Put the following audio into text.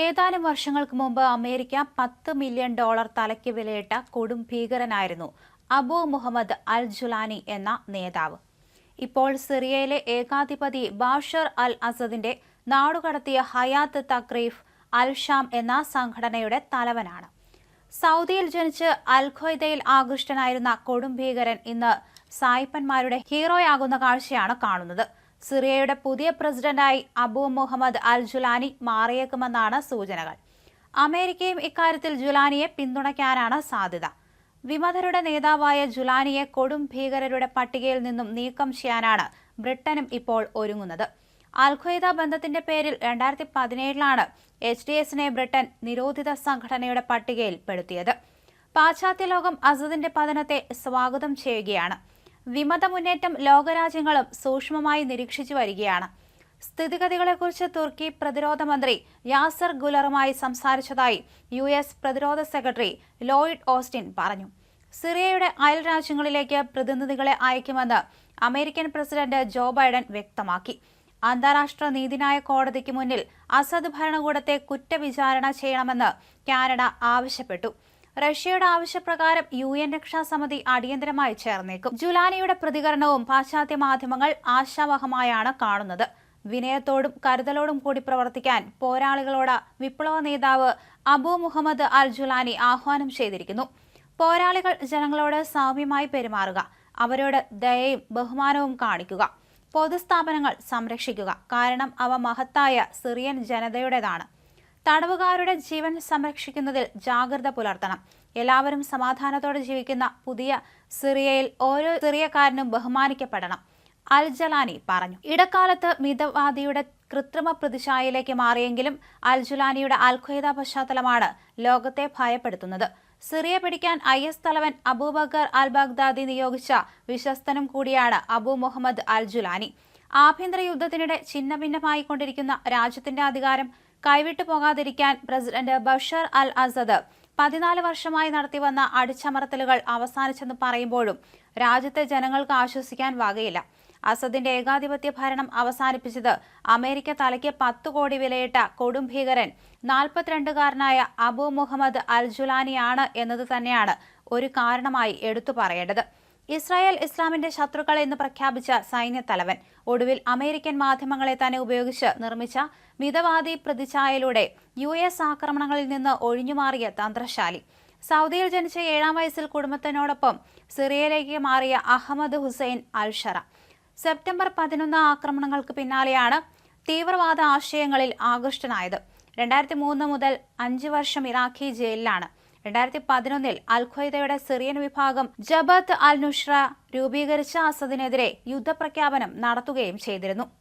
ഏതാനും വർഷങ്ങൾക്ക് മുമ്പ് അമേരിക്ക പത്ത് മില്യൺ ഡോളർ തലയ്ക്ക് വിലയിട്ട കൊടും ഭീകരനായിരുന്നു അബു മുഹമ്മദ് അൽ ജുലാനി എന്ന നേതാവ്. ഇപ്പോൾ സിറിയയിലെ ഏകാധിപതി ബാഷർ അൽ അസദിന്റെ നാടുകടത്തിയ ഹയാത്ത് തക്രീഫ് അൽ ഷാം എന്ന സംഘടനയുടെ തലവനാണ്. സൗദിയിൽ ജനിച്ച് അൽ ഖ്വയ്ദയിൽ ആകൃഷ്ടനായിരുന്ന കൊടും ഭീകരൻ ഇന്ന് സായിപ്പന്മാരുടെ ഹീറോയാകുന്ന കാഴ്ചയാണ് കാണുന്നത്. സിറിയയുടെ പുതിയ പ്രസിഡന്റായി അബു മുഹമ്മദ് അൽ ജുലാനി മാറിയേക്കുമെന്നാണ് സൂചനകൾ. അമേരിക്കയും ഇക്കാര്യത്തിൽ ജുലാനിയെ പിന്തുണയ്ക്കാനാണ് സാധ്യത. വിമതരുടെ നേതാവായ ജുലാനിയെ കൊടും ഭീകരരുടെ പട്ടികയിൽ നിന്നും നീക്കം ചെയ്യാനാണ് ബ്രിട്ടനും ഇപ്പോൾ ഒരുങ്ങുന്നത്. അൽഖ്വയ്ദ ബന്ധത്തിന്റെ പേരിൽ രണ്ടായിരത്തി പതിനേഴിലാണ് എച്ച് ഡി എസിനെ ബ്രിട്ടൻ നിരോധിത സംഘടനയുടെ പട്ടികയിൽ പെടുത്തിയത്. പാശ്ചാത്യ ലോകം അസദിന്റെ പതനത്തെ സ്വാഗതം ചെയ്യുകയാണ്. വിമത മുന്നേറ്റം ലോകരാജ്യങ്ങളും സൂക്ഷ്മമായി നിരീക്ഷിച്ചു വരികയാണ്. സ്ഥിതിഗതികളെക്കുറിച്ച് തുർക്കി പ്രതിരോധ മന്ത്രി യാസർ ഗുലറുമായി സംസാരിച്ചതായി യു എസ് പ്രതിരോധ സെക്രട്ടറി ലോയിഡ് ഓസ്റ്റിൻ പറഞ്ഞു. സിറിയയുടെ അയൽ രാജ്യങ്ങളിലേക്ക് പ്രതിനിധികളെ അയക്കുമെന്ന് അമേരിക്കൻ പ്രസിഡന്റ് ജോ ബൈഡൻ വ്യക്തമാക്കി. അന്താരാഷ്ട്ര നീതിന്യായ കോടതിക്ക് മുന്നിൽ അസദ് ഭരണകൂടത്തെ കുറ്റവിചാരണ ചെയ്യണമെന്ന് കാനഡ ആവശ്യപ്പെട്ടു. റഷ്യയുടെ ആവശ്യപ്രകാരം യു എൻ രക്ഷാസമിതി അടിയന്തരമായി ചേർന്നേക്കും. ജുലാനിയുടെ പ്രതികരണവും പാശ്ചാത്യ മാധ്യമങ്ങൾ ആശാവഹമായാണ് കാണുന്നത്. വിനയത്തോടും കരുതലോടും കൂടി പ്രവർത്തിക്കാൻ പോരാളികളോട് വിപ്ലവ നേതാവ് അബു മുഹമ്മദ് അൽ ജുലാനി ആഹ്വാനം ചെയ്തിരിക്കുന്നു. പോരാളികൾ ജനങ്ങളോട് സൗമ്യമായി പെരുമാറുക അവരോട് ദയയും ബഹുമാനവും കാണിക്കുക പൊതുസ്ഥാപനങ്ങൾ സംരക്ഷിക്കുക. കാരണം അവ മഹത്തായ സിറിയൻ ജനതയുടേതാണ്. തടവുകാരുടെ ജീവൻ സംരക്ഷിക്കുന്നതിൽ ജാഗ്രത പുലർത്തണം. എല്ലാവരും സമാധാനത്തോടെ ജീവിക്കുന്ന പുതിയ സിറിയയിൽ ഓരോ സിറിയക്കാരനും ബഹുമാനിക്കപ്പെടണം അൽ ജലാനി പറഞ്ഞു. ഇടക്കാലത്ത് മിതവാദിയുടെ കൃത്രിമ പ്രതിഷായിലേക്ക് മാറിയെങ്കിലും അൽ ജുലാനിയുടെ പശ്ചാത്തലമാണ് ലോകത്തെ ഭയപ്പെടുത്തുന്നത്. സിറിയ പിടിക്കാൻ ഐ എസ് തലവൻ അബൂബക്കർ അൽ ബഗ്ദാദി നിയോഗിച്ച വിശ്വസ്തനും കൂടിയാണ് അബു മുഹമ്മദ് അൽ ജുലാനി. ആഭ്യന്തര യുദ്ധത്തിനിടെ ഛിന്നഭിന്നമായി കൊണ്ടിരിക്കുന്ന രാജ്യത്തിന്റെ അധികാരം കൈവിട്ടു പോകാതിരിക്കാൻ പ്രസിഡന്റ് ബഷർ അൽ അസദ് പതിനാല് വർഷമായി നടത്തിവന്ന അടിച്ചമർത്തലുകൾ അവസാനിച്ചെന്ന് പറയുമ്പോഴും രാജ്യത്തെ ജനങ്ങൾക്ക് ആശ്വസിക്കാൻ വകയില്ല. അസദിന്റെ ഏകാധിപത്യ ഭരണം അവസാനിപ്പിച്ചത് അമേരിക്ക തലയ്ക്ക് പത്തു കോടി വിലയിട്ട കൊടും ഭീകരൻ നാൽപ്പത്തിരണ്ടുകാരനായ അബു മുഹമ്മദ് അൽ ജുലാനിയാണ് എന്നത് തന്നെയാണ് ഒരു കാരണമായി എടുത്തു പറയേണ്ടത്. ഇസ്രായേൽ ഇസ്ലാമിന്റെ ശത്രുക്കൾ എന്ന് പ്രഖ്യാപിച്ച സൈന്യത്തലവൻ ഒടുവിൽ അമേരിക്കൻ മാധ്യമങ്ങളെ തന്നെ ഉപയോഗിച്ച് നിർമ്മിച്ച മിതവാദി പ്രതിച്ഛായയിലൂടെ യു എസ് ആക്രമണങ്ങളിൽ നിന്ന് ഒഴിഞ്ഞുമാറിയ തന്ത്രശാലി. സൗദിയിൽ ജനിച്ച ഏഴാം വയസ്സിൽ കുടുംബത്തിനോടൊപ്പം സിറിയയിലേക്ക് മാറിയ അഹമ്മദ് ഹുസൈൻ അൽഷറ. സെപ്റ്റംബർ പതിനൊന്ന് ആക്രമണങ്ങൾക്ക് പിന്നാലെയാണ് തീവ്രവാദ ആശയങ്ങളിൽ ആകൃഷ്ടനായത്. രണ്ടായിരത്തി മൂന്ന് മുതൽ അഞ്ച് വർഷം ഇറാഖി ജയിലിലാണ്. രണ്ടായിരത്തി പതിനൊന്നിൽ അൽഖ്വയ്ദയുടെ സിറിയൻ വിഭാഗം ജബത്ത് അൽ നുഷ്ര രൂപീകരിച്ച അസദിനെതിരെ യുദ്ധപ്രഖ്യാപനം നടത്തുകയും ചെയ്തിരുന്നു.